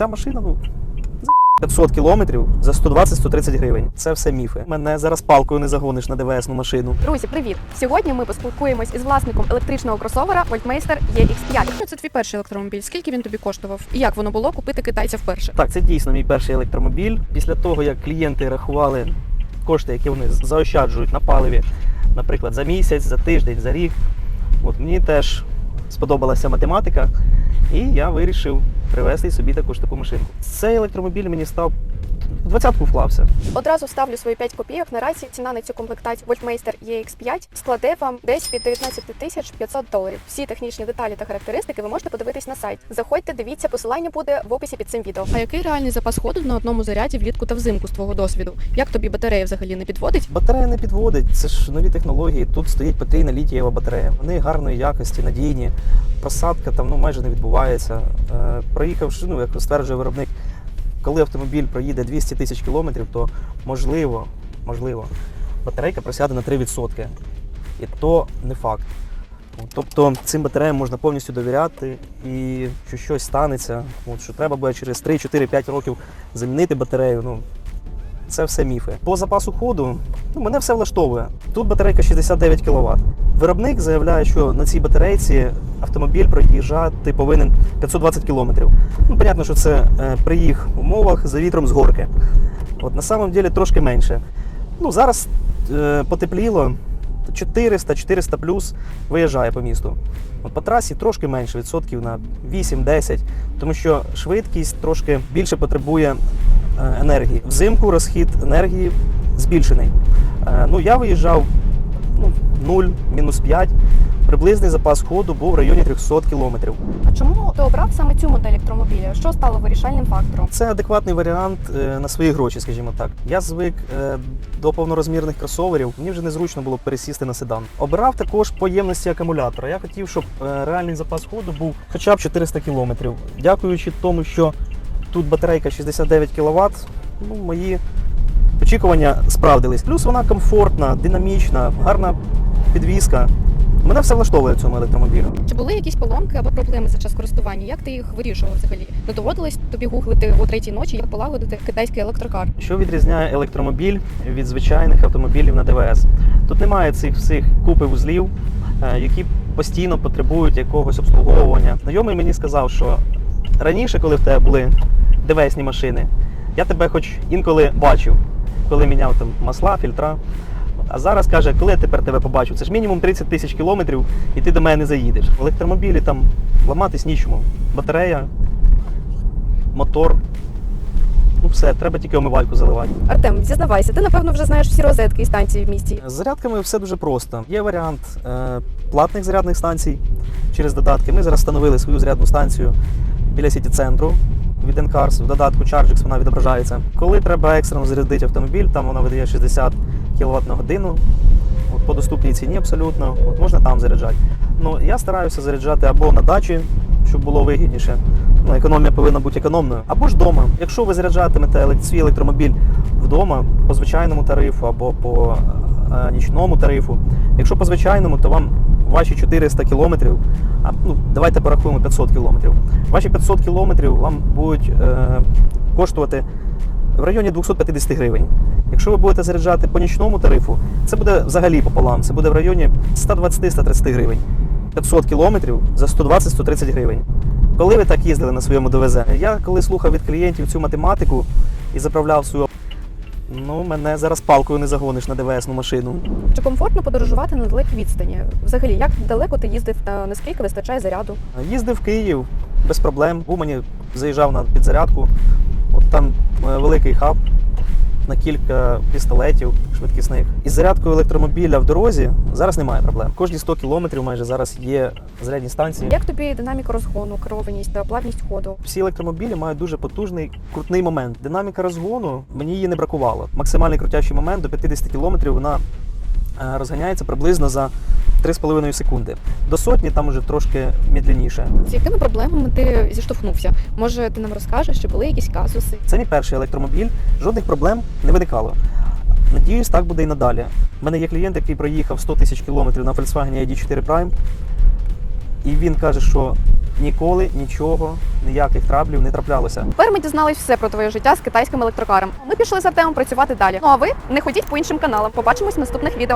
ця машина, ну. за 500 кілометрів за 120-130 гривень. Це все міфи. Мене зараз палкою не загониш на ДВСну машину. Друзі, привіт! Сьогодні ми поспілкуємось із власником електричного кросовера Voltmeister EX5. Це твій перший електромобіль. Скільки він тобі коштував? І як воно було купити китайця вперше? Так, це дійсно мій перший електромобіль. Після того, як клієнти рахували кошти, які вони заощаджують на паливі, наприклад, за місяць, за тиждень, за рік. От мені теж сподобалася математика, і я вирішив привезти собі таку ж таку машинку. Цей електромобіль мені став двадцятку вклався. Одразу ставлю свої 5 копійок. Наразі ціна на цю комплектацію Voltmeister EX5 складе вам десь від 19 тисяч 500 доларів. Всі технічні деталі та характеристики ви можете подивитись на сайт. Заходьте, дивіться, посилання буде в описі під цим відео. А який реальний запас ходу на одному заряді влітку та взимку з твого досвіду? Як тобі батарея взагалі не підводить? Батарея не підводить, це ж нові технології. Тут стоїть потрійна літієва батарея. Вони гарної якості, надійні. Просадка там ну, майже не відбувається. Е, проїхавши, ну як стверджує виробник, коли автомобіль проїде 200 тисяч кілометрів, то можливо, можливо, батарейка просяде на 3%. І то не факт. Тобто цим батареям можна повністю довіряти, і що щось станеться, от, що треба буде через 3, 4, 5 років замінити батарею. Ну, це все міфи. По запасу ходу ну, мене все влаштовує. Тут батарейка 69 кВт. Виробник заявляє, що на цій батарейці автомобіль проїжджати повинен 520 км. Ну, понятно, що це е, при їх умовах за вітром з горки. От на самом деле трошки менше. Ну, зараз е, потепліло. 400-400 плюс виїжджає по місту. От по трасі трошки менше, відсотків на 8-10, тому що швидкість трошки більше потребує енергії. Взимку розхід енергії збільшений. Е, Ну, я виїжджав ну, 0, мінус 5. Приблизний запас ходу був в районі 300 кілометрів. А чому ти обрав саме цю модель електромобіля? Що стало вирішальним фактором? Це адекватний варіант е, на свої гроші, скажімо так. Я звик е, до повнорозмірних кросоверів. Мені вже незручно було пересісти на седан. Обирав також по ємності акумулятора. Я хотів, щоб е, реальний запас ходу був хоча б 400 кілометрів. Дякуючи тому, що тут батарейка 69 кВт, ну, мої очікування справдились. Плюс вона комфортна, динамічна, гарна підвізка. Мене все влаштовує в цьому електромобілі. Чи були якісь поломки або проблеми за час користування? Як ти їх вирішував взагалі? Не доводилось тобі гуглити о третій ночі, як полагодити китайський електрокар? Що відрізняє електромобіль від звичайних автомобілів на ДВС? Тут немає цих всіх купи вузлів, е, які постійно потребують якогось обслуговування. Знайомий мені сказав, що раніше, коли в тебе були ДВСні машини, я тебе хоч інколи бачив, коли міняв там масла, фільтра. А зараз каже, коли я тепер тебе побачу, це ж мінімум 30 тисяч кілометрів, і ти до мене не заїдеш. В електромобілі там ламатись нічому. Батарея, мотор. Ну все, треба тільки омивальку заливати. Артем, зізнавайся, ти напевно вже знаєш всі розетки і станції в місті. З зарядками все дуже просто. Є варіант е, платних зарядних станцій через додатки. Ми зараз встановили свою зарядну станцію біля сіті центру від Encars. В додатку Chargix вона відображається. Коли треба екстрено зарядити автомобіль, там вона видає 60 кВт на годину. От по доступній ціні абсолютно. От можна там заряджати. Ну я стараюся заряджати або на дачі, щоб було вигідніше. Ну, економія повинна бути економною, або ж вдома. Якщо ви заряджатимете свій електромобіль вдома по звичайному тарифу або по е, нічному тарифу, якщо по звичайному, то вам ваші 400 кілометрів, а ну давайте порахуємо 500 кілометрів. Ваші 500 кілометрів вам будуть е, коштувати в районі 250 гривень. Якщо ви будете заряджати по нічному тарифу, це буде взагалі пополам. Це буде в районі 120-130 гривень. 500 кілометрів за 120-130 гривень. Коли ви так їздили на своєму ДВЗ? Я коли слухав від клієнтів цю математику і заправляв свою ну мене зараз палкою не загониш на ДВСну машину. Чи комфортно подорожувати на далекій відстані? Взагалі, як далеко ти їздив, та наскільки вистачає заряду? Їздив в Київ без проблем. Був мені заїжджав на підзарядку. От там е, великий хаб на кілька пістолетів швидкісних. Із зарядкою електромобіля в дорозі зараз немає проблем. Кожні 100 кілометрів майже зараз є зарядні станції. Як тобі динаміка розгону, керованість та плавність ходу? Всі електромобілі мають дуже потужний крутний момент. Динаміка розгону мені її не бракувало. Максимальний крутящий момент до 50 км вона е, розганяється приблизно за 3,5 секунди. До сотні там уже трошки медленніше. З якими проблемами ти зіштовхнувся? Може, ти нам розкажеш, чи були якісь казуси? Це мій перший електромобіль, жодних проблем не виникало. Надіюсь, так буде і надалі. У мене є клієнт, який проїхав 100 тисяч кілометрів на Volkswagen ID4 Prime. І він каже, що ніколи нічого, ніяких траблів не траплялося. Тепер ми дізнались все про твоє життя з китайським електрокаром. Ми пішли з Артемом працювати далі. Ну а ви не ходіть по іншим каналам. Побачимось в наступних відео.